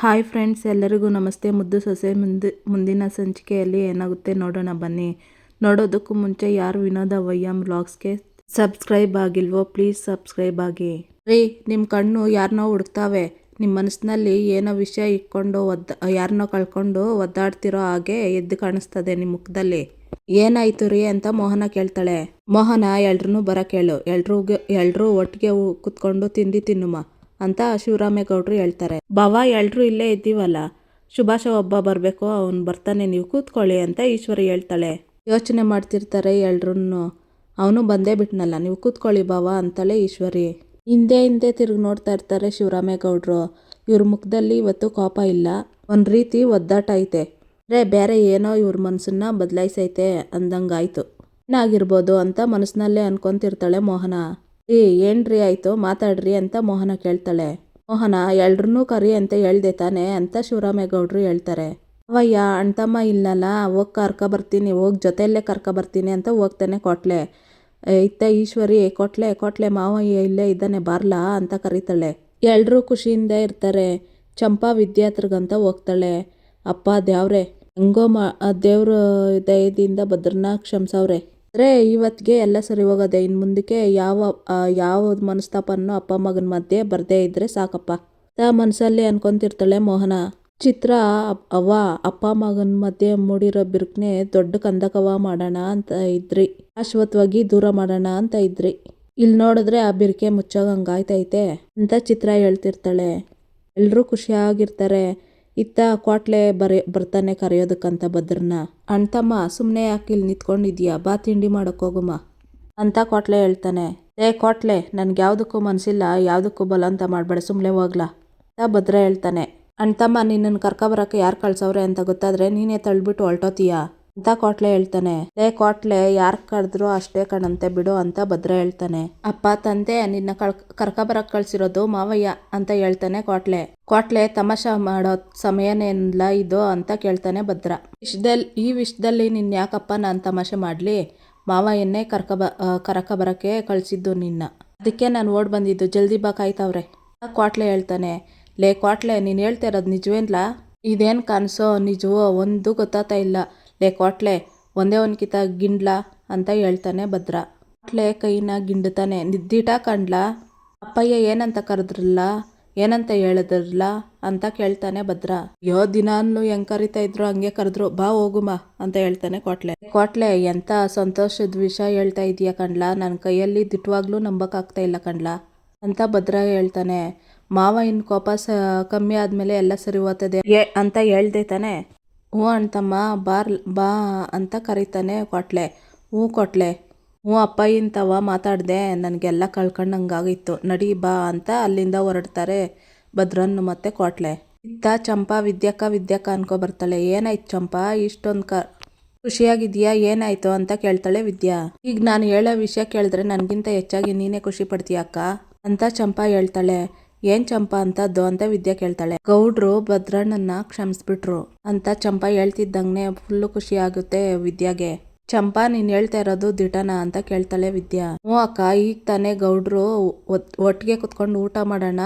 Hi friends, ಎಲ್ಲರಿಗೂ ನಮಸ್ತೆ. ಮುದ್ದು ಸೊಸೆ ಮುಂದೆ, ಮುಂದಿನ ಸಂಚಿಕೆಯಲ್ಲಿ ಏನಾಗುತ್ತೆ ನೋಡೋಣ ಬನ್ನಿ. ನೋಡೋದಕ್ಕೂ ಮುಂಚೆ ಯಾರು ವಿನೋದ ವಯ್ಯಂ ವ್ಲಾಗ್ಸ್ಗೆ ಸಬ್ಸ್ಕ್ರೈಬ್ ಆಗಿಲ್ವೋ, ಪ್ಲೀಸ್ ಸಬ್ಸ್ಕ್ರೈಬ್ ಆಗಿ. ರೀ ನಿಮ್ಮ ಕಣ್ಣು ಯಾರನ್ನೋ ಹುಡುಕ್ತಾವೆ ನಿಮ್ಮ ಮನಸ್ಸಿನಲ್ಲಿ ಏನೋ ವಿಷಯ ಇಟ್ಕೊಂಡು ಒದ್ದ ಯಾರನ್ನೋ ಕಳ್ಕೊಂಡು ಒದ್ದಾಡ್ತಿರೋ ಹಾಗೆ ಎದ್ದು ಕಾಣಿಸ್ತದೆ ನಿಮ್ಮ ಮುಖದಲ್ಲಿ. ಏನಾಯ್ತು ರೀ ಅಂತ ಮೋಹನ ಕೇಳ್ತಾಳೆ. ಮೋಹನ ಎಲ್ರೂ ಬರ ಕೇಳು. ಎಲ್ರಿಗೂ ಎಲ್ಲರೂ ಒಟ್ಟಿಗೆ ಕುತ್ಕೊಂಡು ತಿಂಡಿ ತಿನ್ನುಮ. ಅಂತ ಶಿವರಾಮೇಗೌಡರು ಹೇಳ್ತಾರೆ. ಬಾವ ಎಲ್ಲರೂ ಇಲ್ಲೇ ಇದ್ದೀವಲ್ಲ. ಶುಭಾಶ ಒಬ್ಬ ಬರಬೇಕು, ಅವನು ಬರ್ತಾನೆ, ನೀವು ಕೂತ್ಕೊಳ್ಳಿ ಅಂತ ಈಶ್ವರಿ ಹೇಳ್ತಾಳೆ. ಯೋಚನೆ ಮಾಡ್ತಿರ್ತಾರೆ ಎಲ್ರೂ ಅವನು ಬಂದೇ ಬಿಟ್ನಲ್ಲ, ನೀವು ಕೂತ್ಕೊಳ್ಳಿ ಬಾವ, ಅಂತಾಳೆ ಈಶ್ವರಿ. ಹಿಂದೆ ಹಿಂದೆ ತಿರುಗಿ ನೋಡ್ತಾ ಇರ್ತಾರೆ ಶಿವರಾಮೇಗೌಡರು ಇವ್ರ ಮುಖದಲ್ಲಿ ಇವತ್ತು ಕೋಪ ಇಲ್ಲ. ಒಂದು ರೀತಿ ಒದ್ದಾಟ ಐತೆ. ರೇ ಬೇರೆ ಏನೋ ಇವ್ರ ಮನಸ್ಸನ್ನ ಬದಲಾಯಿಸೈತೆ, ಅಂದಂಗಾಯ್ತು. ಏನಾಗಿರ್ಬೋದು? ಅಂತ ಮನಸ್ಸಿನಲ್ಲೇ ಅನ್ಕೊಂತಿರ್ತಾಳೆ ಮೋಹನ. ರೀ ಏನ್ರಿ ಆಯ್ತು? ಮಾತಾಡ್ರಿ ಅಂತ ಮೋಹನ ಕೇಳ್ತಾಳೆ. ಮೋಹನ ಎಲ್ರೂ ಕರಿ ಅಂತ ಹೇಳ್ದೆ ತಾನೆ ಅಂತ ಶಿವರಾಮೇಗೌಡರು ಹೇಳ್ತಾರೆ. ಅವಯ್ಯ ಅಣ್ತಮ್ಮ ಇಲ್ಲಲ್ಲ, ಹೋಗಿ ಕರ್ಕ ಬರ್ತೀನಿ, ಹೋಗ್ ಜೊತೆಯಲ್ಲೇ ಕರ್ಕ ಬರ್ತೀನಿ ಅಂತ ಹೋಗ್ತಾನೆ ಕೊಟ್ಲೆ. ಇತ್ತ ಈಶ್ವರಿ, ಕೊಟ್ಲೆ ಕೊಟ್ಲೆ, ಮಾವಯ್ಯ ಇಲ್ಲೇ ಇದ್ದಾನೆ, ಬಾರ್ಲಾ ಅಂತ ಕರೀತಾಳೆ. ಎಲ್ಲರೂ ಖುಷಿಯಿಂದ ಇರ್ತಾರೆ. ಚಂಪಾ ವಿದ್ಯಾರ್ಥಿಗಂತ ಹೋಗ್ತಾಳೆ. ಅಪ್ಪ, ದೇವ್ರೆ, ಹೆಂಗೋ ಮಾ, ದೇವ್ರ ದಯದಿಂದ ಭದ್ರನ ಕ್ಷಮಿಸವ್ರೆ. ಅಂದರೆ ಇವತ್ತಿಗೆ ಎಲ್ಲ ಸರಿ ಹೋಗೋದೆ. ಇನ್ನು ಮುಂದಕ್ಕೆ ಯಾವ ಯಾವ ಮನಸ್ತಾಪನೂ ಅಪ್ಪ ಮಗನ ಮಧ್ಯೆ ಬರದೇ ಇದ್ರೆ ಸಾಕಪ್ಪ. ತ ಮನಸ್ಸಲ್ಲಿ ಅನ್ಕೊಂತಿರ್ತಾಳೆ ಮೋಹನ. ಚಿತ್ರ ಅವ್ವ, ಅಪ್ಪ ಮಗನ ಮಧ್ಯೆ ಮೂಡಿರೋ ಬಿರುಕನೆ ದೊಡ್ಡ ಕಂದಕವ ಮಾಡೋಣ ಅಂತ ಇದ್ರಿ. ಶಾಶ್ವತವಾಗಿ ದೂರ ಮಾಡೋಣ ಅಂತ ಇದ್ರಿ. ಇಲ್ಲಿ ನೋಡಿದ್ರೆ ಆ ಬಿರುಕೆ ಮುಚ್ಚೋಗಂಗಾಯ್ತೈತೆ ಅಂತ ಚಿತ್ರ ಹೇಳ್ತಿರ್ತಾಳೆ. ಎಲ್ಲರೂ ಖುಷಿಯಾಗಿರ್ತಾರೆ. ಇತ್ತ ಕ್ವಾಟ್ಲೆ ಬರೆ, ಬರ್ತಾನೆ ಕರೆಯೋದಕ್ಕಂತ ಭದ್ರನ. ಅಣ್ತಮ್ಮ ಸುಮ್ಮನೆ ಯಾಕೆ ಇಲ್ಲಿ ನಿಂತ್ಕೊಂಡಿದ್ಯಾ? ಬಾ ತಿಂಡಿ ಮಾಡೋಕ್ಕೋಗಮ್ಮ ಅಂತ ಕ್ವಾಟ್ಲೆ ಹೇಳ್ತಾನೆ. ಏ ಕ್ವಾಟ್ಲೆ ನನ್ಗೆ ಯಾವುದಕ್ಕೂ ಮನಸ್ಸಿಲ್ಲ ಯಾವುದಕ್ಕೂ ಬಲವಂತ ಮಾಡಬೇಡ ಸುಮ್ಮನೆ ಹೋಗ್ಲಾ. ಅಂತ ಭದ್ರ ಹೇಳ್ತಾನೆ. ಅಣ್ತಮ್ಮ ನಿನ್ನನ್ನು ಕರ್ಕೊಬರಕ್ಕೆ ಯಾರು ಕಳ್ಸವ್ರೆ ಅಂತ ಗೊತ್ತಾದರೆ ನೀನೇ ತಳ್ಳಿಬಿಟ್ಟು ಹೊಲ್ಟೋತೀಯಾ? ಅಂತ ಕೋಟ್ಲೆ ಹೇಳ್ತಾನೆ. ಲೇ ಕೋಟ್ಲೆ, ಯಾರ್ ಕರೆದ್ರು ಅಷ್ಟೇ ಕಣಂತೆ ಬಿಡು ಅಂತ ಭದ್ರ ಹೇಳ್ತಾನೆ. ಅಪ್ಪ, ತಂದೆ, ನಿನ್ನ ಕರ್ಕ ಬರಕ್ ಕಳ್ಸಿರೋದು ಮಾವಯ್ಯ ಅಂತ ಹೇಳ್ತಾನೆ ಕೋಟ್ಲೆ. ಕೋಟ್ಲೆ, ತಮಾಷೆ ಮಾಡೋ ಸಮಯನೇನಿಲ್ಲ ಇದು ಅಂತ ಕೇಳ್ತಾನೆ ಭದ್ರ. ವಿಷದಲ್ಲಿ ಈ ವಿಷದಲ್ಲಿ ನಿನ್ ಯಾಕಪ್ಪ ನಾನು ತಮಾಷೆ ಮಾಡ್ಲಿ? ಮಾವಯ್ಯನ್ನೇ ಬರಕ ಬರಕ್ಕೆ ಕಳ್ಸಿದ್ದು ನಿನ್ನ. ಅದಕ್ಕೆ ನಾನು ಓಡ್ ಬಂದಿದ್ದು. ಜಲ್ದಿ ಬಾ ಕಾಯ್ತಾವ್ರೆ. ಕೋಟ್ಲೆ ಹೇಳ್ತಾನೆ. ಲೇ ಕೋಟ್ಲೆ, ನೀನು ಹೇಳ್ತಾ ಇರೋದು ನಿಜವೇನ್ಲ? ಇದೇನು ಕನಸೋ ನಿಜವೋ, ಒಂದು ಗೊತ್ತಾಗ್ತಾ ಇಲ್ಲ. ಲೇ ಕೊಟ್ಲೆ, ಒಂದೇ ಒನ್ಕಿತ ಗಿಂಡ್ಲಾ? ಅಂತ ಹೇಳ್ತಾನೆ ಭದ್ರ. ಕೊಟ್ಲೆ ಕೈನ ಗಿಂಡ್ತಾನೆ. ನಿದ್ದಿಟ ಕಂಡ್ಲ? ಅಪ್ಪಯ್ಯ ಏನಂತ ಕರೆದ್ರಲ್ಲ, ಏನಂತ ಹೇಳಿದ್ರಲ್ಲ? ಅಂತ ಕೇಳ್ತಾನೆ ಭದ್ರ. ಯೋ, ದಿನಾನು ಹೆಂಗ್ ಕರಿತಾ ಇದ್ರು ಹಂಗೆ ಕರೆದ್ರು. ಬಾ, ಹೋಗುಮ, ಅಂತ ಹೇಳ್ತಾನೆ ಕೊಟ್ಲೆ. ಕೊಟ್ಲೆ, ಎಂತ ಸಂತೋಷದ ವಿಷಯ ಹೇಳ್ತಾ ಇದೀಯ ಕಣ್ಲಾ ನನ್ನ ಕೈಯಲ್ಲಿ ದಿಟ್ಟವಾಗ್ಲೂ ನಂಬಕ್ಕಾಗ್ತಾ ಇಲ್ಲ ಕಣ್ಲಾ ಅಂತ ಭದ್ರ ಹೇಳ್ತಾನೆ. ಮಾವ ಇನ್ ಕೋಪ ಕಮ್ಮಿ ಆದ್ಮೇಲೆ ಎಲ್ಲ ಸರಿ ಹೋಗ್ತದೆ, ಏ, ಅಂತ ಹೇಳ್ದೆ ತಾನೆ. ಹ್ಞೂ ಅಣ್ತಮ್ಮ ಬಾರ್ ಬಾ ಅಂತ ಕರೀತಾನೆ ಕೊಟ್ಲೆ. ಹ್ಞೂ ಕೊಟ್ಲೆ. ಹ್ಞೂ ಅಪ್ಪ ಇಂಥವ ಮಾತಾಡಿದೆ, ನನಗೆಲ್ಲ ಕಳ್ಕೊಂಡಂಗಾಗಿತ್ತು ನಡಿ ಬಾ ಅಂತ ಅಲ್ಲಿಂದ ಹೊರಡ್ತಾರೆ ಭದ್ರನ್ನು ಮತ್ತೆ ಕೊಟ್ಲೆ. ಇತ್ತ ಚಂಪಾ ವಿದ್ಯಕ್ಕ ವಿದ್ಯಕ್ಕ ಅನ್ಕೊ ಬರ್ತಾಳೆ ಏನಾಯ್ತು ಚಂಪಾ, ಇಷ್ಟೊಂದು ಕ ಖುಷಿಯಾಗಿದ್ಯಾ, ಏನಾಯ್ತು ಅಂತ ಕೇಳ್ತಾಳೆ ವಿದ್ಯಾ. ಈಗ ನಾನು ಹೇಳೋ ವಿಷಯ ಕೇಳಿದ್ರೆ ನನಗಿಂತ ಹೆಚ್ಚಾಗಿ ನೀನೇ ಖುಷಿ ಪಡ್ತೀಯ ಅಕ್ಕ? ಅಂತ ಚಂಪಾ ಹೇಳ್ತಾಳೆ. ಏನ್ ಚಂಪಾ ಅಂತದ್ದು ಅಂತ ವಿದ್ಯಾ ಕೇಳ್ತಾಳೆ. ಗೌಡ್ರು ಭದ್ರಣ್ಣನ ಕ್ಷಮಿಸ್ಬಿಟ್ರು. ಅಂತ ಚಂಪಾ ಹೇಳ್ತಿದ್ದಂಗೆ ಫುಲ್ಲು ಖುಷಿ ಆಗುತ್ತೆ ವಿದ್ಯಾಗೆ. ಚಂಪಾ, ನೀನ್ ಹೇಳ್ತಾ ಇರೋದು ದಿಟನ ಅಂತ ಕೇಳ್ತಾಳೆ ವಿದ್ಯಾ. ಹ್ಞೂ ಅಕ್ಕ, ಈಗ ತಾನೇ ಗೌಡ್ರು ಒಟ್ಟಿಗೆ ಕುತ್ಕೊಂಡು ಊಟ ಮಾಡೋಣ,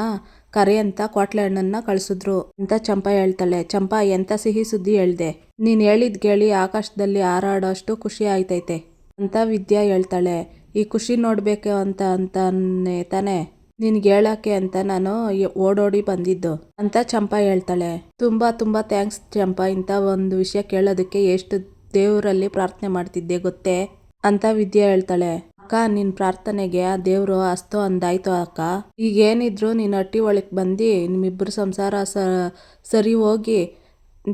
ಕರೆ ಅಂತ ಕ್ವಾಟ್ಲೆ ಹಣ್ಣನ್ನ ಕಳ್ಸಿದ್ರು ಅಂತ ಚಂಪಾ ಹೇಳ್ತಾಳೆ. ಚಂಪಾ, ಎಂತ ಸಿಹಿ ಸುದ್ದಿ ಹೇಳ್ದೆ? ನೀನ್ ಹೇಳಿದ್ ಕೇಳಿ ಆಕಾಶದಲ್ಲಿ ಹಾರಾಡೋಷ್ಟು ಖುಷಿ ಆಯ್ತೈತೆ ಅಂತ ವಿದ್ಯಾ ಹೇಳ್ತಾಳೆ. ಈ ಖುಷಿ ನೋಡ್ಬೇಕು ಅಂತ ಅಂತಾನೆ ತಾನೆ? ನಿನ್ಗೆ ಹೇಳಕ್ಕೆ ಅಂತ ನಾನು ಓಡೋಡಿ ಬಂದಿದ್ದು. ಅಂತ ಚಂಪಾ ಹೇಳ್ತಾಳೆ. ತುಂಬಾ ತುಂಬಾ ಥ್ಯಾಂಕ್ಸ್ ಚಂಪಾ. ಇಂಥ ಒಂದು ವಿಷಯ ಕೇಳೋದಕ್ಕೆ ಎಷ್ಟು ದೇವರಲ್ಲಿ ಪ್ರಾರ್ಥನೆ ಮಾಡ್ತಿದ್ದೆ ಗೊತ್ತೇ? ಅಂತ ವಿದ್ಯಾ ಹೇಳ್ತಾಳೆ. ಅಕ್ಕ, ನಿನ್ ಪ್ರಾರ್ಥನೆಗೆ ಆ ದೇವರು ಅಸ್ತೋ ಅಂದಾಯ್ತು ಅಕ್ಕ. ಈಗೇನಿದ್ರು ನೀನ್ ಹಟ್ಟಿ ಒಳಗೆ ಬಂದು ನಿಮ್ಮಿಬ್ಬರು ಸಂಸಾರ ಸರಿ ಹೋಗಿ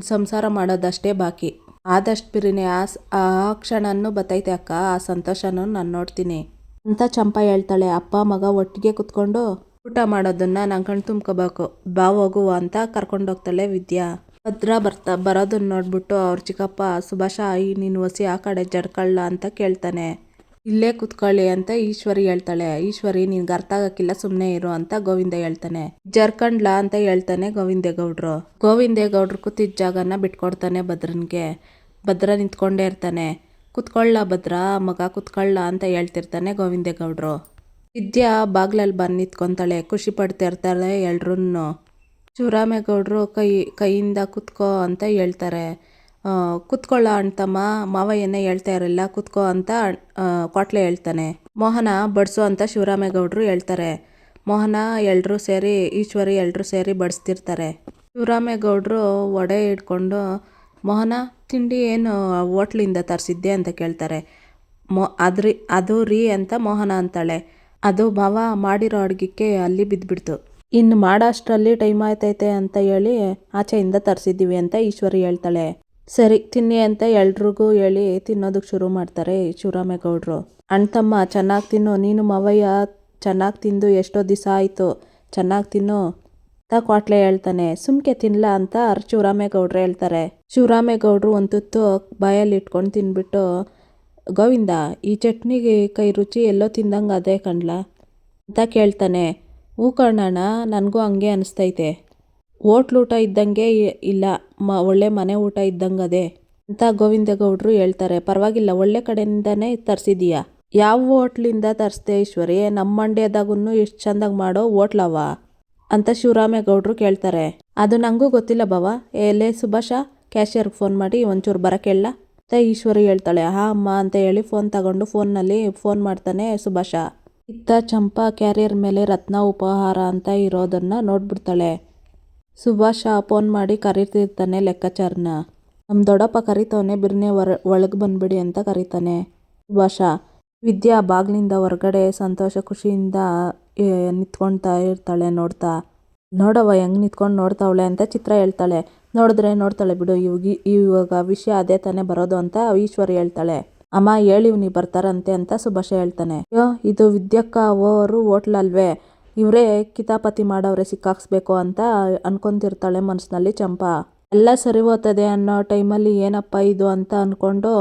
ಸಂಸಾರ ಮಾಡೋದಷ್ಟೇ ಬಾಕಿ. ಆದಷ್ಟು ಬಿರಿನೇ, ಆ ಆ ಕ್ಷಣನೂ ಬತ್ತೈತೆ ಅಕ್ಕ. ಆ ಸಂತೋಷನೂ ನಾನು ನೋಡ್ತೀನಿ. ಅಂತ ಚಂಪಾ ಹೇಳ್ತಾಳೆ. ಅಪ್ಪ, ಮಗ ಒಟ್ಟಿಗೆ ಕುತ್ಕೊಂಡು ಊಟ ಮಾಡೋದನ್ನ ನಾನು ಕಣ್ ತುಂಬ್ಕೋಬೇಕು. ಬಾ ಹೋಗುವ ಅಂತ ಕರ್ಕೊಂಡೋಗ್ತಾಳೆ ವಿದ್ಯಾ. ಭದ್ರ ಬರ್ತಾ ಬರೋದನ್ನ ನೋಡ್ಬಿಟ್ಟು ಅವ್ರ ಚಿಕ್ಕಪ್ಪ, ಸುಭಾಷ ಈ, ನೀನು ಹೊಸಿ ಆ ಕಡೆ ಜಡ್ಕಳ್ಳ ಅಂತ ಕೇಳ್ತಾನೆ. ಇಲ್ಲೇ ಕುತ್ಕೊಳ್ಳಿ ಅಂತ ಈಶ್ವರಿ ಹೇಳ್ತಾಳೆ. ಈಶ್ವರಿ, ನಿನ್ಗೆ ಅರ್ಥ ಆಗಕ್ಕಿಲ್ಲ ಸುಮ್ಮನೆ ಇರು ಅಂತ ಗೋವಿಂದ ಹೇಳ್ತಾನೆ. ಜರ್ಕಂಡ್ಲ ಅಂತ ಹೇಳ್ತಾನೆ ಗೋವಿಂದೇಗೌಡ್ರು. ಗೋವಿಂದೇಗೌಡ್ರು ಕೂತಿದ್ದ ಜಾಗನ ಬಿಟ್ಕೊಡ್ತಾನೆ ಭದ್ರನ್ಗೆ. ಭದ್ರ ನಿಂತ್ಕೊಂಡೇ ಇರ್ತಾನೆ. ಕುತ್ಕೊಳ್ಳ ಭದ್ರ, ಮಗ ಕುತ್ಕೊಳ್ಳ ಅಂತ ಹೇಳ್ತಿರ್ತಾನೆ ಗೋವಿಂದೇಗೌಡ್ರು. ವಿದ್ಯಾ ಬಾಗ್ಲಲ್ಲಿ ಬಂದು ನಿಂತ್ಕೊತಾಳೆ, ಖುಷಿ ಪಡ್ತಾ ಇರ್ತಾಳೆ ಎಲ್ರೂ ಶಿವರಾಮೇಗೌಡರು ಕೈ, ಕೈಯಿಂದ ಕುತ್ಕೋ ಅಂತ ಹೇಳ್ತಾರೆ. ಕುತ್ಕೊಳ್ಳ ಮಾವ ಏನೇ ಹೇಳ್ತಾ ಇರಲ್ಲ, ಕುತ್ಕೋ ಅಂತ ಕೊಟ್ಲೆ ಹೇಳ್ತಾನೆ. ಮೋಹನ ಬಡಿಸು ಅಂತ ಶಿವರಾಮೇಗೌಡರು ಹೇಳ್ತಾರೆ. ಮೋಹನ ಎಲ್ಲರೂ ಸೇರಿ, ಈಶ್ವರಿ ಎಲ್ಲರೂ ಸೇರಿ ಬಡಿಸ್ತಿರ್ತಾರೆ. ಶಿವರಾಮೇಗೌಡರು ಒಡೆ ಇಟ್ಕೊಂಡು ಮೋಹನ ತಿಂಡಿ ಏನು ಹೋಟ್ಲಿಂದ ತರಿಸಿದ್ದೆ ಅಂತ ಕೇಳ್ತಾರೆ. ಮೊ, ಅದ್ರಿ, ಅದು ರೀ ಅಂತ ಮೋಹನ ಅಂತಾಳೆ. ಅದು ಭಾವ ಮಾಡಿರೋ ಅಡುಗೆಗೆ ಅಲ್ಲಿ ಬಿದ್ದುಬಿಡ್ತು ಇನ್ನು ಮಾಡೋಷ್ಟರಲ್ಲಿ ಟೈಮ್ ಆಯ್ತೈತೆ ಅಂತ ಹೇಳಿ ಆಚೆಯಿಂದ ತರಿಸಿದ್ದೀವಿ ಅಂತ ಈಶ್ವರಿ ಹೇಳ್ತಾಳೆ. ಸರಿ, ತಿನ್ನಿ ಅಂತ ಎಲ್ರಿಗೂ ಹೇಳಿ ತಿನ್ನೋದಕ್ಕೆ ಶುರು ಮಾಡ್ತಾರೆ ಶಿವರಾಮೇಗೌಡರು. ಅಣ್ತಮ್ಮ ಚೆನ್ನಾಗಿ ತಿನ್ನು. ನೀನು ಮಾವಯ್ಯ, ಚೆನ್ನಾಗಿ ತಿಂದು ಎಷ್ಟೋ ದಿವಸ ಆಯಿತು. ಚೆನ್ನಾಗಿ ತಿನ್ನು. ಅಂತ ಕ್ವಾಟ್ಲೆ ಹೇಳ್ತಾನೆ, ಸುಮ್ಕೆ ತಿನ್ಲ ಅಂತ ಶಿವರಾಮೇಗೌಡ್ರು ಹೇಳ್ತಾರೆ. ಶಿವರಾಮೇಗೌಡ್ರು ಒಂದು ತುತ್ತು ಬಾಯಲ್ಲಿ ಇಟ್ಕೊಂಡು ತಿನ್ಬಿಟ್ಟು, ಗೋವಿಂದ, ಈ ಚಟ್ನಿಗೆ ಕೈ ರುಚಿ ಎಲ್ಲೋ ತಿಂದಂಗೆ ಅದೇ ಕಣ್ಲ? ಅಂತ ಕೇಳ್ತಾನೆ. ಹೂ ಕಣ್ಣಣ್ಣ ನನಗೂ ಹಂಗೆ ಅನಿಸ್ತೈತೆ. ಊಟ ಇದ್ದಂಗೆ ಇಲ್ಲ, ಮ, ಒಳ್ಳೆ ಮನೆ ಊಟ ಇದ್ದಂಗೆ ಅದೇ. ಅಂತ ಗೋವಿಂದಗೌಡರು ಹೇಳ್ತಾರೆ. ಪರವಾಗಿಲ್ಲ, ಒಳ್ಳೆ ಕಡೆಯಿಂದನೇ ತರಿಸಿದೀಯಾ? ಯಾವ ಹೋಟ್ಲಿಂದ ತರಿಸ್ದೆ, ಈಶ್ವರಿ? ನಮ್ಮ ಮಂಡ್ಯದಾಗೂ ಎಷ್ಟು ಚಂದಾಗಿ ಮಾಡೋ ಹೋಟ್ಲವ? ಅಂತ ಶಿವರಾಮೇಗೌಡರು ಕೇಳ್ತಾರೆ. ಅದು ನನಗೂ ಗೊತ್ತಿಲ್ಲ ಬಾವ ಎಲೆ ಸುಭಾಷ ಕ್ಯಾಶಿಯರ್ಗೆ ಫೋನ್ ಮಾಡಿ ಒಂಚೂರು ಬರಕ್ಕೆ ಹೇಳ ಅಂತ ಈಶ್ವರಿ ಹೇಳ್ತಾಳೆ, ಹಾ ಅಮ್ಮ ಅಂತ ಹೇಳಿ ಫೋನ್ ತಗೊಂಡು ಫೋನ್ನಲ್ಲಿ ಫೋನ್ ಮಾಡ್ತಾನೆ ಸುಭಾಷ. ಇತ್ತ ಚಂಪಾ ಕ್ಯಾರಿಯರ್ ಮೇಲೆ ರತ್ನ ಉಪಹಾರ ಅಂತ ಇರೋದನ್ನ ನೋಡ್ಬಿಡ್ತಾಳೆ. ಸುಭಾಷ ಫೋನ್ ಮಾಡಿ ಕರೀತಿರ್ತಾನೆ ಲೆಕ್ಕಾಚಾರನ. ನಮ್ಮ ದೊಡ್ಡಪ್ಪ ಕರಿತವನೆ, ಬಿರ್ನೆ ಹೊರ ಒಳಗೆ ಬಂದ್ಬಿಡಿ ಅಂತ ಕರೀತಾನೆ ಸುಭಾಷ. ವಿದ್ಯಾ ಬಾಗಿಲಿಂದ ಹೊರಗಡೆ ಸಂತೋಷ ಖುಷಿಯಿಂದ ಏ, ನಿಂತ್ಕೊಳ್ತಾ ಇರ್ತಾಳೆ ನೋಡ್ತಾ. ನೋಡವ್ವ ಹೆಂಗ್ ನಿಂತ್ಕೊಂಡು ನೋಡ್ತಾವಳೆ ಅಂತ ಚಿತ್ರ ಹೇಳ್ತಾಳೆ. ನೋಡಿದ್ರೆ ನೋಡ್ತಾಳೆ ಬಿಡು ಇವಾಗ ಇವಾಗ ವಿಷಯ ಅದೇ ತಾನೇ ಬರೋದು ಅಂತ ಈಶ್ವರಿ ಹೇಳ್ತಾಳೆ. ಅಮ್ಮ ಹೇಳಿ ಹೇಳಿವ್ನಿ ಬರ್ತಾರಂತೆ ಅಂತ ಸುಭಾಷ ಹೇಳ್ತಾನೆ. ಅಯ್ಯೋ ಇದು ವಿದ್ಯಕ್ಕ ಅವರು ಹೋಟ್ಲ್ ಅಲ್ವೇ ಇವರೇ ಕಿತಾಪತಿ ಮಾಡವ್ರೆ ಸಿಕ್ಕಾಕ್ಸ್ಬೇಕು ಅಂತ ಅನ್ಕೊಂತಿರ್ತಾಳೆ ಮನಸ್ಸಿನಲ್ಲಿ ಚಂಪಾ. ಎಲ್ಲ ಸರಿ ಹೋಗ್ತದೆ ಅನ್ನೋ ಟೈಮಲ್ಲಿ ಏನಪ್ಪ ಇದು ಅಂತ ಅನ್ಕೊಂಡು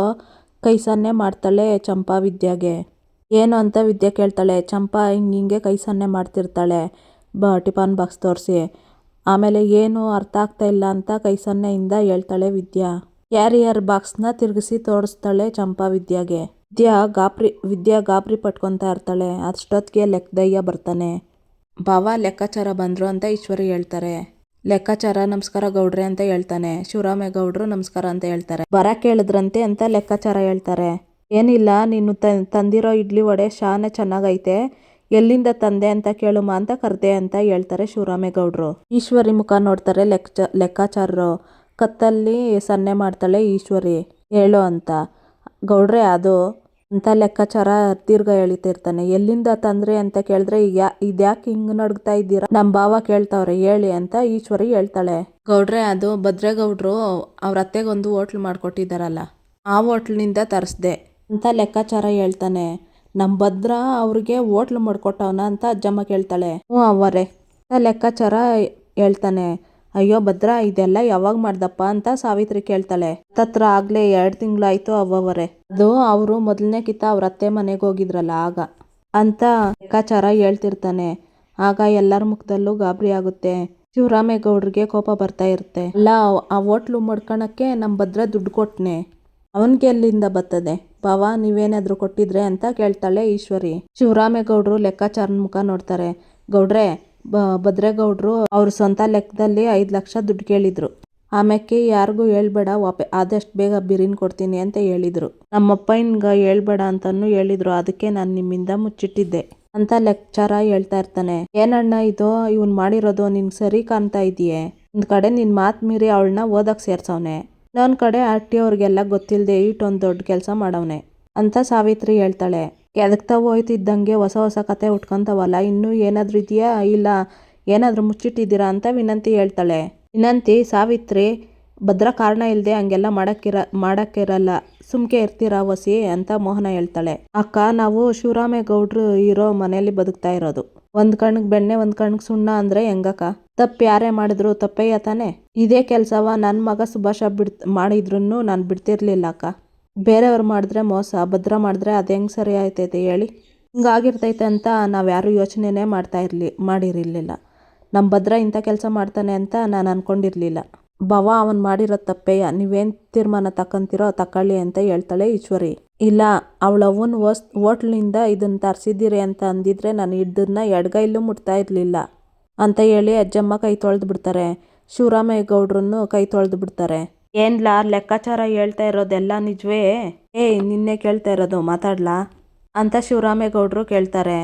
ಕೈ ಸನ್ನೆ ಮಾಡ್ತಾಳೆ ಚಂಪಾ ವಿದ್ಯಾಗೆ. ಏನು ಅಂತ ವಿದ್ಯೆ ಕೇಳ್ತಾಳೆ, ಚಂಪಾ ಹಿಂಗೆ ಹಿಂಗೆ ಕೈ ಸನ್ನೆ ಮಾಡ್ತಿರ್ತಾಳೆ. ಬ, ಟಿಫಾನ್ ಬಾಕ್ಸ್ ತೋರಿಸಿ. ಆಮೇಲೆ, ಏನು ಅರ್ಥ ಆಗ್ತಾ ಇಲ್ಲ ಅಂತ ಕೈ ಸನ್ನೆಯಿಂದ ಹೇಳ್ತಾಳೆ ವಿದ್ಯಾ. ಕ್ಯಾರಿಯರ್ ಬಾಕ್ಸ್ನ ತಿರುಗಿಸಿ ತೋರಿಸ್ತಾಳೆ ಚಂಪಾ ವಿದ್ಯಾಗೆ. ವಿದ್ಯಾ ಗಾಬ್ರಿ ವಿದ್ಯಾ ಗಾಬ್ರಿ ಪಟ್ಕೊತಾ ಇರ್ತಾಳೆ. ಅಷ್ಟೊತ್ತಿಗೆ ಲೆಕ್ಕದಯ್ಯ ಬರ್ತಾನೆ. ಭಾವ, ಲೆಕ್ಕಾಚಾರ ಬಂದರು ಅಂತ ಈಶ್ವರಿ ಹೇಳ್ತಾರೆ. ಲೆಕ್ಕಾಚಾರ, ನಮಸ್ಕಾರ ಗೌಡ್ರೆ ಅಂತ ಹೇಳ್ತಾನೆ. ಶಿವರಾಮೇಗೌಡರು ನಮಸ್ಕಾರ ಅಂತ ಹೇಳ್ತಾರೆ. ಬರ ಕೇಳಿದ್ರಂತೆ ಅಂತ ಲೆಕ್ಕಾಚಾರ ಹೇಳ್ತಾರೆ. ಏನಿಲ್ಲ, ನೀನು ತಂದಿರೋ ಇಡ್ಲಿ ವಡೆ ಶಾನೆ ಚೆನ್ನಾಗೈತೆ. ಎಲ್ಲಿಂದ ತಂದೆ ಅಂತ ಕೇಳುಮ ಅಂತ ಕರ್ದೆ ಅಂತ ಹೇಳ್ತಾರೆ ಶಿವರಾಮೇಗೌಡರು ಈಶ್ವರಿ ಮುಖ ನೋಡ್ತಾರೆ ಲೆಕ್ಕ ಲೆಕ್ಕಾಚಾರರು. ಕತ್ತಲ್ಲಿ ಸನ್ನೆ ಮಾಡ್ತಾಳೆ ಈಶ್ವರಿ. ಹೇಳು ಅಂತ. ಗೌಡ್ರೆ, ಅದು ಅಂತ ಲೆಕ್ಕಾಚಾರ ದೀರ್ಘ ಎಳಿತಿರ್ತಾನೆ. ಎಲ್ಲಿಂದ ತಂದ್ರೆ ಅಂತ ಕೇಳಿದ್ರೆ ಯಾ ಇದ್ಯಾಕೆ ಹಿಂಗ್ ನಡ್ಗ್ತಾ ಇದ್ದೀರಾ? ನಮ್ಮ ಭಾವ ಕೇಳ್ತಾವ್ರೆ, ಹೇಳಿ ಅಂತ ಈಶ್ವರಿ ಹೇಳ್ತಾಳೆ. ಗೌಡ್ರೆ, ಅದು ಭದ್ರೇಗೌಡ್ರು ಅವ್ರ ಅತ್ತೆಗೊಂದು ಹೋಟ್ಲ್ ಮಾಡ್ಕೊಟ್ಟಿದಾರಲ್ಲ ಆ ಹೋಟ್ಲಿನಿಂದ ತರಿಸ್ದೆ ಅಂತ ಲೆಕ್ಕಾಚಾರ ಹೇಳ್ತಾನೆ. ನಮ್ಮ ಭದ್ರ ಅವ್ರಿಗೆ ಹೋಟ್ಲ್ ಮಾಡ್ಕೊಟ್ಟವನ ಅಂತ ಅಜ್ಜಮ್ಮ ಕೇಳ್ತಾಳೆ. ಹ್ಞೂ ಅವರೇ ಅಂತ ಲೆಕ್ಕಾಚಾರ ಹೇಳ್ತಾನೆ. ಅಯ್ಯೋ ಭದ್ರ, ಇದೆಲ್ಲ ಯಾವಾಗ ಮಾಡ್ದಪ್ಪ ಅಂತ ಸಾವಿತ್ರಿ ಕೇಳ್ತಾಳೆ. ತತ್ರ ಆಗ್ಲೇ ಎರಡು ತಿಂಗಳಾಯ್ತು ಅವ್ವವರೇ. ಅದು ಅವರು ಮೊದಲನೇ ಕಿತ್ತ ಅವ್ರ ಅತ್ತೆ ಮನೆಗೆ ಹೋಗಿದ್ರಲ್ಲ ಆಗ. ಅಂತ ಲೆಕ್ಕಾಚಾರ ಹೇಳ್ತಿರ್ತಾನೆ. ಆಗ ಎಲ್ಲರ ಮುಖದಲ್ಲೂ ಗಾಬರಿ ಆಗುತ್ತೆ. ಶಿವರಾಮೇಗೌಡ್ರಿಗೆ ಕೋಪ ಬರ್ತಾ ಇರುತ್ತೆ. ಅಲ್ಲ, ಆ ಹೋಟ್ಲು ಮಡ್ಕೊಳಕ್ಕೆ ನಮ್ಮ ಭದ್ರ ದುಡ್ಡು ಕೊಟ್ನೆ. ಅವನಿಗೆ ಎಲ್ಲಿಂದ ಬರ್ತದೆ? ಬಾವ ನೀವೇನಾದರೂ ಕೊಟ್ಟಿದ್ರೆ ಅಂತ ಕೇಳ್ತಾಳೆ ಈಶ್ವರಿ. ಶಿವರಾಮೇಗೌಡರು ಲೆಕ್ಕಾಚಾರನ ಮುಖ ನೋಡ್ತಾರೆ. ಗೌಡ್ರೆ ಭದ್ರೇಗೌಡರು ಅವ್ರ ಸ್ವಂತ ಲೆಕ್ಕದಲ್ಲಿ ಐದು ಲಕ್ಷ ದುಡ್ಡು ಕೇಳಿದ್ರು. ಆಮ್ಯಾಕೆ ಯಾರಿಗೂ ಹೇಳ್ಬೇಡ, ವಾಪ, ಆದಷ್ಟು ಬೇಗ ಬಿರಿನ್ ಕೊಡ್ತೀನಿ ಅಂತ ಹೇಳಿದರು. ನಮ್ಮಪ್ಪ ಹಿಂಗೆ ಹೇಳ್ಬೇಡ ಅಂತಲೂ ಹೇಳಿದರು, ಅದಕ್ಕೆ ನಾನು ನಿಮ್ಮಿಂದ ಮುಚ್ಚಿಟ್ಟಿದ್ದೆ ಅಂತ ಲೆಕ್ಚಾರ ಹೇಳ್ತಾ ಇರ್ತಾನೆ. ಏನಣ್ಣ ಇದು, ಇವನ್ ಮಾಡಿರೋದು ನಿನ್ಗೆ ಸರಿ ಕಾಣ್ತಾ ಇದೆಯೇ? ಒಂದು ಕಡೆ ನಿನ್ನ ಮಾತು ಮೀರಿ ಅವಳನ್ನ ಓದಕ್ಕೆ ಸೇರ್ಸವ್ನೆ. ನನ್ನ ಕಡೆ ಆರ್ಟಿ ಅವ್ರಿಗೆಲ್ಲ ಗೊತ್ತಿಲ್ಲದೆ ಇಟ್ಟೊಂದು ದೊಡ್ಡ ಕೆಲಸ ಮಾಡವ್ನೆ ಅಂತ ಸಾವಿತ್ರಿ ಹೇಳ್ತಾಳೆ. ಎದಕ್ತಾ ಹೋಯ್ತು ಇದ್ದಂಗೆ ಹೊಸ ಹೊಸ ಕತೆ ಉಟ್ಕೊಂತವಲ್ಲ, ಇನ್ನೂ ಏನಾದ್ರೂ ಇದೆಯಾ? ಇಲ್ಲ, ಏನಾದ್ರೂ ಮುಚ್ಚಿಟ್ಟಿದ್ದೀರಾ ಅಂತ ವಿನಂತಿ ಹೇಳ್ತಾಳೆ. ವಿನಂತಿ, ಸಾವಿತ್ರಿ, ಭದ್ರ ಕಾರಣ ಇಲ್ಲದೆ ಹಂಗೆಲ್ಲ ಮಾಡೋಕ್ಕಿರ, ಮಾಡೋಕ್ಕಿರಲ್ಲ, ಸುಮ್ಕೆ ಇರ್ತೀರಾ ವಸಿ ಅಂತ ಮೋಹನ ಹೇಳ್ತಾಳೆ. ಅಕ್ಕ, ನಾವು ಶಿವರಾಮೇಗೌಡ್ರು ಇರೋ ಮನೆಯಲ್ಲಿ ಬದುಕ್ತಾ ಇರೋದು. ಒಂದ್ ಕಣ್ಣಿಗೆ ಬೆಣ್ಣೆ, ಒಂದ್ ಕಣ್ಣಿಗೆ ಸುಣ್ಣ ಅಂದ್ರೆ ಹೆಂಗಕ್ಕ? ತಪ್ಪು ಯಾರೇ ಮಾಡಿದ್ರು ತಪ್ಪೇ ತಾನೆ? ಇದೇ ಕೆಲಸವ? ನನ್ನ ಮಗ ಸುಭಾಷ ಬಿಡ್ ಮಾಡಿದ್ರು ನಾನು ಬಿಡ್ತಿರ್ಲಿಲ್ಲ ಅಕ್ಕ. ಬೇರೆಯವ್ರು ಮಾಡಿದ್ರೆ ಮೋಸ, ಭದ್ರ ಮಾಡಿದ್ರೆ ಅದು ಹೆಂಗೆ ಸರಿ ಆಯ್ತೈತೆ ಹೇಳಿ. ಹಿಂಗಾಗಿರ್ತೈತೆ ಅಂತ ನಾವು ಯಾರೂ ಯೋಚನೆನೇ ಮಾಡ್ತಾ ಇರಲಿ, ಮಾಡಿರಲಿಲ್ಲ. ನಮ್ಮ ಭದ್ರ ಇಂಥ ಕೆಲಸ ಮಾಡ್ತಾನೆ ಅಂತ ನಾನು ಅಂದ್ಕೊಂಡಿರಲಿಲ್ಲ ಭವ ಅವನು ಮಾಡಿರೋ ತಪ್ಪೆಯ ನೀವೇನು ತೀರ್ಮಾನ ತಕ್ಕಂತೀರೋ ತಕೊಳ್ಳಿ ಅಂತ ಹೇಳ್ತಾಳೆ ಈಶ್ವರಿ. ಇಲ್ಲ, ಅವಳು ಅವನ್ ವಸ್ ಹೋಟ್ಲಿಂದ ಇದನ್ನು ತರಿಸಿದ್ದೀರಿ ಅಂತ ಅಂದಿದ್ರೆ ನಾನು ಇದನ್ನ ಎಡಗೈಲೂ ಮುಟ್ತಾ ಇರಲಿಲ್ಲ ಅಂತ ಹೇಳಿ ಅಜ್ಜಮ್ಮ ಕೈ ತೊಳೆದು ಬಿಡ್ತಾರೆ. ಶಿವರಾಮೇಗೌಡ್ರನ್ನು ಕೈ ತೊಳೆದು ಬಿಡ್ತಾರೆ. ಏನ್ಲಾ ಲೆಕ್ಕಾಚಾರ ಹೇಳ್ತಾ ಇರೋದೆಲ್ಲ ನಿಜವೇ? ಏಯ್ ನಿನ್ನೆ ಕೇಳ್ತಾ ಇರೋದು, ಮಾತಾಡ್ಲಾ? ಅಂತ ಶಿವರಾಮೇಗೌಡರು ಕೇಳ್ತಾರೆ.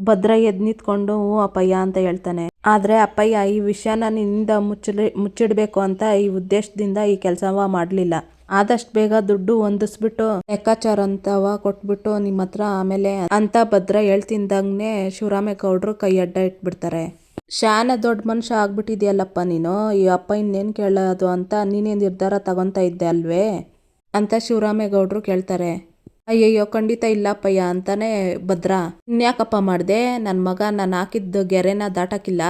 ಭದ್ರ ಎದ್ ನಿಂತ್ಕೊಂಡು, ಹ್ಞೂ ಅಪ್ಪಯ್ಯ ಅಂತ ಹೇಳ್ತಾನೆ. ಆದ್ರೆ ಅಪ್ಪಯ್ಯ ಈ ವಿಷಯನ ನಿನ್ನಿಂದ ಮುಚ್ಚಲಿ, ಮುಚ್ಚಿಡಬೇಕು ಅಂತ ಈ ಉದ್ದೇಶದಿಂದ ಈ ಕೆಲಸವ ಮಾಡಲಿಲ್ಲ. ಆದಷ್ಟು ಬೇಗ ದುಡ್ಡು ಹೊಂದಿಸ್ಬಿಟ್ಟು, ಲೆಕ್ಕಾಚಾರ ಅಂತವ ಕೊಟ್ಬಿಟ್ಟು ನಿಮ್ಮ ಹತ್ರ ಆಮೇಲೆ ಅಂತ ಭದ್ರ ಹೇಳ್ತಿದ್ದಂಗೆ ಶಿವರಾಮೇಗೌಡರು ಕೈ ಅಡ್ಡ ಇಟ್ಬಿಡ್ತಾರೆ. ಶಾನ ದೊಡ್ಡ ಮನುಷ್ಯ ಆಗ್ಬಿಟ್ಟಿದ್ಯಲ್ಲಪ್ಪ ನೀನು? ಈ ಅಪ್ಪ ಇನ್ನೇನು ಕೇಳೋದು ಅಂತ ನೀನೇ ನಿರ್ಧಾರ ತಗೊತಾ ಇದ್ದೆ ಅಲ್ವೇ? ಅಂತ ಶಿವರಾಮೇಗೌಡರು ಕೇಳ್ತಾರೆ. ಅಯ್ಯಯ್ಯೋ, ಖಂಡಿತ ಇಲ್ಲಪ್ಪಯ್ಯ ಅಂತಾನೆ ಭದ್ರ. ಇನ್ಯಾಕಪ್ಪ ಮಾಡಿದೆ? ನನ್ನ ಮಗ ನಾನು ಹಾಕಿದ್ದ ಗೆರೆನ ದಾಟಕ್ಕಿಲ್ಲ.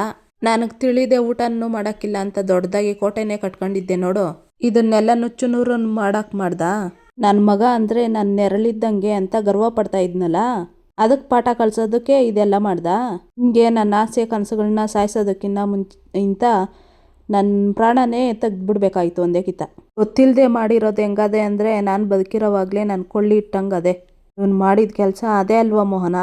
ನನಗೆ ತಿಳಿದೆ ಊಟನೂ ಮಾಡಕ್ಕಿಲ್ಲ ಅಂತ ದೊಡ್ಡದಾಗಿ ಕೋಟೆನೇ ಕಟ್ಕೊಂಡಿದ್ದೆ ನೋಡು. ಇದನ್ನೆಲ್ಲ ನುಚ್ಚು ನೂರನ್ನು ಮಾಡಕ್ ಮಾಡ್ದ? ನನ್ನ ಮಗ ಅಂದರೆ ನನ್ನ ನೆರಳಿದ್ದಂಗೆ ಅಂತ ಗರ್ವ ಪಡ್ತಾ ಇದ್ನಲ್ಲ? ಅದಕ್ಕೆ ಪಾಠ ಕಲಿಸೋದಕ್ಕೆ ಇದೆಲ್ಲ ಮಾಡ್ದ. ಹಿಂಗೆ ನನ್ನ ಆಸೆ ಕನಸುಗಳನ್ನ ಸಾಯಿಸೋದಕ್ಕಿಂತ ಮುಂಚೆ ಇಂತ ನನ್ನ ಪ್ರಾಣನೇ ತೆಗ್ದುಬಿಡ್ಬೇಕಾಯ್ತು ಒಂದೇ ಕಿತ್ತ. ಗೊತ್ತಿಲ್ಲದೆ ಮಾಡಿರೋದು ಹೆಂಗದೆ ಅಂದರೆ ನಾನು ಬದುಕಿರೋವಾಗಲೇ ನಾನು ಕೊಳ್ಳಿ ಇಟ್ಟಂಗೆ ಅದೇ ಇವನು ಮಾಡಿದ ಕೆಲಸ ಅದೇ ಅಲ್ವಾ ಮೋಹನ?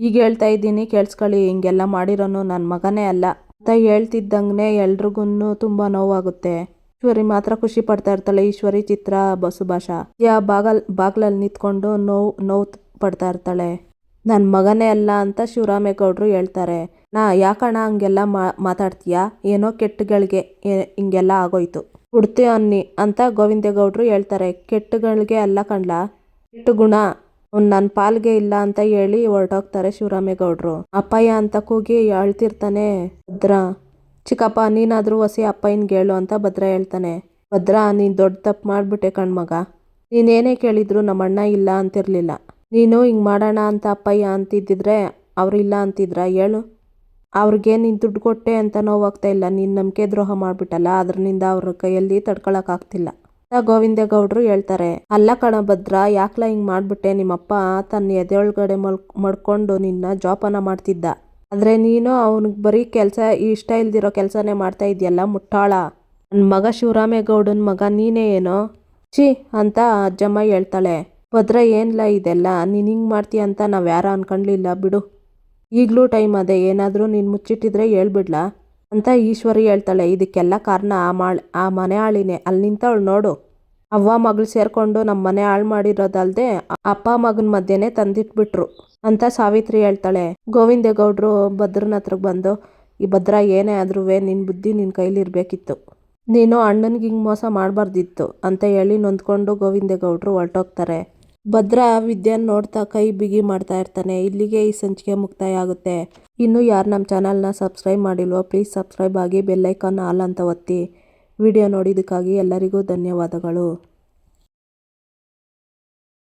ಈಗ ಹೇಳ್ತಾ ಇದ್ದೀನಿ ಕೇಳಿಸ್ಕೊಳ್ಳಿ, ಹಿಂಗೆಲ್ಲ ಮಾಡಿರೋನು ನನ್ನ ಮಗನೇ ಅಲ್ಲ. ಅಂತ ಹೇಳ್ತಿದ್ದಂಗೆ ಎಲ್ರಿಗೂ ತುಂಬ ನೋವಾಗುತ್ತೆ. ಈಶ್ವರಿ ಮಾತ್ರ ಖುಷಿ ಪಡ್ತಾ ಇರ್ತಾಳೆ, ಈಶ್ವರಿ ಚಿತ್ರ ಬಸುಭಾಷಾ. ಯಾ ಬಾಗಲ್ ಬಾಗ್ಲಲ್ಲಿ ನಿಂತ್ಕೊಂಡು ನೋವು ನೋವು ಪಡ್ತಾ ಇರ್ತಾಳೆ. ನನ್ನ ಮಗನೇ ಅಲ್ಲ ಅಂತ ಶಿವರಾಮೇಗೌಡರು ಹೇಳ್ತಾರೆ. ನಾ ಯಾಕಣ ಹಂಗೆಲ್ಲ ಮಾತಾಡ್ತೀಯಾ? ಏನೋ ಕೆಟ್ಟಗಳಿಗೆ ಹಿಂಗೆಲ್ಲ ಆಗೋಯ್ತು. ಹುಡ್ತಿ ಅನ್ನಿ ಅಂತ ಗೋವಿಂದೇಗೌಡರು ಹೇಳ್ತಾರೆ. ಕೆಟ್ಟಗಳಿಗೆ ಅಲ್ಲ ಕಣ್ಲ? ಕೆಟ್ಟ ಗುಣ. ನನ್ನ ಪಾಲ್ಗೆ ಇಲ್ಲ ಅಂತ ಹೇಳಿ ಹೊರಟೋಗ್ತಾರೆ ಶಿವರಾಮೇಗೌಡರು. ಅಪ್ಪಯ್ಯ ಅಂತ ಕೂಗಿ ಅಳ್ತಿರ್ತಾನೆ. ಭದ್ರ. ಚಿಕ್ಕಪ್ಪ, ನೀನಾದರೂ ಹೊಸಿ ಅಪ್ಪಯ್ಯನ್ಗೆ ಹೇಳು ಅಂತ ಭದ್ರ ಹೇಳ್ತಾನೆ. ಭದ್ರ, ನೀನು ದೊಡ್ಡ ತಪ್ಪು ಮಾಡಿಬಿಟ್ಟೆ ಕಣ್ಮಗ. ನೀನೇನೇ ಕೇಳಿದ್ರು ನಮ್ಮಣ್ಣ ಇಲ್ಲ ಅಂತಿರ್ಲಿಲ್ಲ. ನೀನು ಹಿಂಗೆ ಮಾಡೋಣ ಅಂತ ಅಪ್ಪಯ್ಯ ಅಂತಿದ್ದಿದ್ರೆ, ಅವ್ರು ಇಲ್ಲ ಅಂತಿದ್ರ ಹೇಳು? ಅವ್ರಿಗೆ ನೀನು ದುಡ್ಡು ಕೊಟ್ಟೆ ಅಂತ ನೋವಾಗ್ತಾ ಇಲ್ಲ. ನೀನು ನಂಬಿಕೆ ದ್ರೋಹ ಮಾಡಿಬಿಟ್ಟಲ್ಲ ಅದರಿಂದ ಅವ್ರ ಕೈಯಲ್ಲಿ ತಡ್ಕೊಳಕ್ಕಾಗ್ತಿಲ್ಲ ಗೋವಿಂದ ಗೌಡ್ರು ಹೇಳ್ತಾರೆ. ಅಲ್ಲ ಕಣ ಭದ್ರ, ಯಾಕ್ಲ ಹಿಂಗೆ ಮಾಡಿಬಿಟ್ಟೆ ನಿಮ್ಮಪ್ಪ? ತನ್ನ ಎದೆಯೊಳಗಡೆ ಮಲ್ ಮಡ್ಕೊಂಡು ನಿನ್ನ ಜೋಪಾನ ಮಾಡ್ತಿದ್ದ. ಆದರೆ ನೀನು ಅವ್ನಿಗೆ ಬರೀ ಕೆಲಸ, ಇಷ್ಟ ಇಲ್ದಿರೋ ಕೆಲಸನೇ ಮಾಡ್ತಾ ಇದೆಯಲ್ಲ, ಮುಟ್ಟಾಳ. ನನ್ನ ಮಗ ಶಿವರಾಮೇಗೌಡನ ಮಗ ನೀನೇ ಏನೋ? ಛೀ, ಅಂತ ಅಜ್ಜಮ್ಮ ಹೇಳ್ತಾಳೆ. ಭದ್ರ ಏನಿಲ್ಲ ಇದೆಲ್ಲ? ನೀನು ಹಿಂಗೆ ಮಾಡ್ತೀಯ ಅಂತ ನಾವು ಯಾರು ಅನ್ಕೊಂಡ್ಲಿಲ್ಲ ಬಿಡು. ಈಗಲೂ ಟೈಮ್ ಅದೇ. ಏನಾದರೂ ನೀನು ಮುಚ್ಚಿಟ್ಟಿದ್ರೆ ಹೇಳ್ಬಿಡ್ಲಾ? ಅಂತ ಈಶ್ವರಿ ಹೇಳ್ತಾಳೆ. ಇದಕ್ಕೆಲ್ಲ ಕಾರಣ ಆ ಮಾಳ್, ಆ ಮನೆ ಆಳಿನೇ. ಅಲ್ಲಿ ನಿಂತವಳು ನೋಡು. ಅವ್ವ ಮಗಳು ಸೇರ್ಕೊಂಡು ನಮ್ಮ ಮನೆ ಹಾಳು ಮಾಡಿರೋದಲ್ದೆ ಅಪ್ಪ ಮಗನ ಮಧ್ಯೆನೇ ತಂದಿಟ್ಬಿಟ್ರು ಅಂತ ಸಾವಿತ್ರಿ ಹೇಳ್ತಾಳೆ. ಗೋವಿಂದೇಗೌಡರು ಭದ್ರನ ಹತ್ರಕ್ಕೆ ಬಂದು, ಈ ಭದ್ರ ಏನೇ ಆದ್ರೂ ನಿನ್ನ ಬುದ್ಧಿ ನಿನ್ನ ಕೈಲಿರಬೇಕಿತ್ತು ನೀನು ಅಣ್ಣನಿಗೆ ಹಿಂಗೆ ಮೋಸ ಮಾಡಬಾರ್ದಿತ್ತು ಅಂತ ಹೇಳಿ ನೊಂದ್ಕೊಂಡು ಗೋವಿಂದೇಗೌಡರು ಹೊರಟೋಗ್ತಾರೆ. ಭದ್ರ ವಿದ್ಯಾನ್ ನೋಡ್ತಾ ಕೈ ಬಿಗಿ ಮಾಡ್ತಾ ಇರ್ತಾನೆ. ಇಲ್ಲಿಗೆ ಈ ಸಂಚಿಕೆ ಮುಕ್ತಾಯ ಆಗುತ್ತೆ ಇನ್ನು ಯಾರು ನಮ್ಮ ಚಾನಲ್ನ ಸಬ್ಸ್ಕ್ರೈಬ್ ಮಾಡಿಲ್ವೋ, ಪ್ಲೀಸ್ ಸಬ್ಸ್ಕ್ರೈಬ್ ಆಗಿ ಬೆಲ್ಲೈಕಾನ್ ಆಲ್ ಅಂತ ಒತ್ತಿ. ವಿಡಿಯೋ ನೋಡಿದ್ದಕ್ಕಾಗಿ ಎಲ್ಲರಿಗೂ ಧನ್ಯವಾದಗಳು.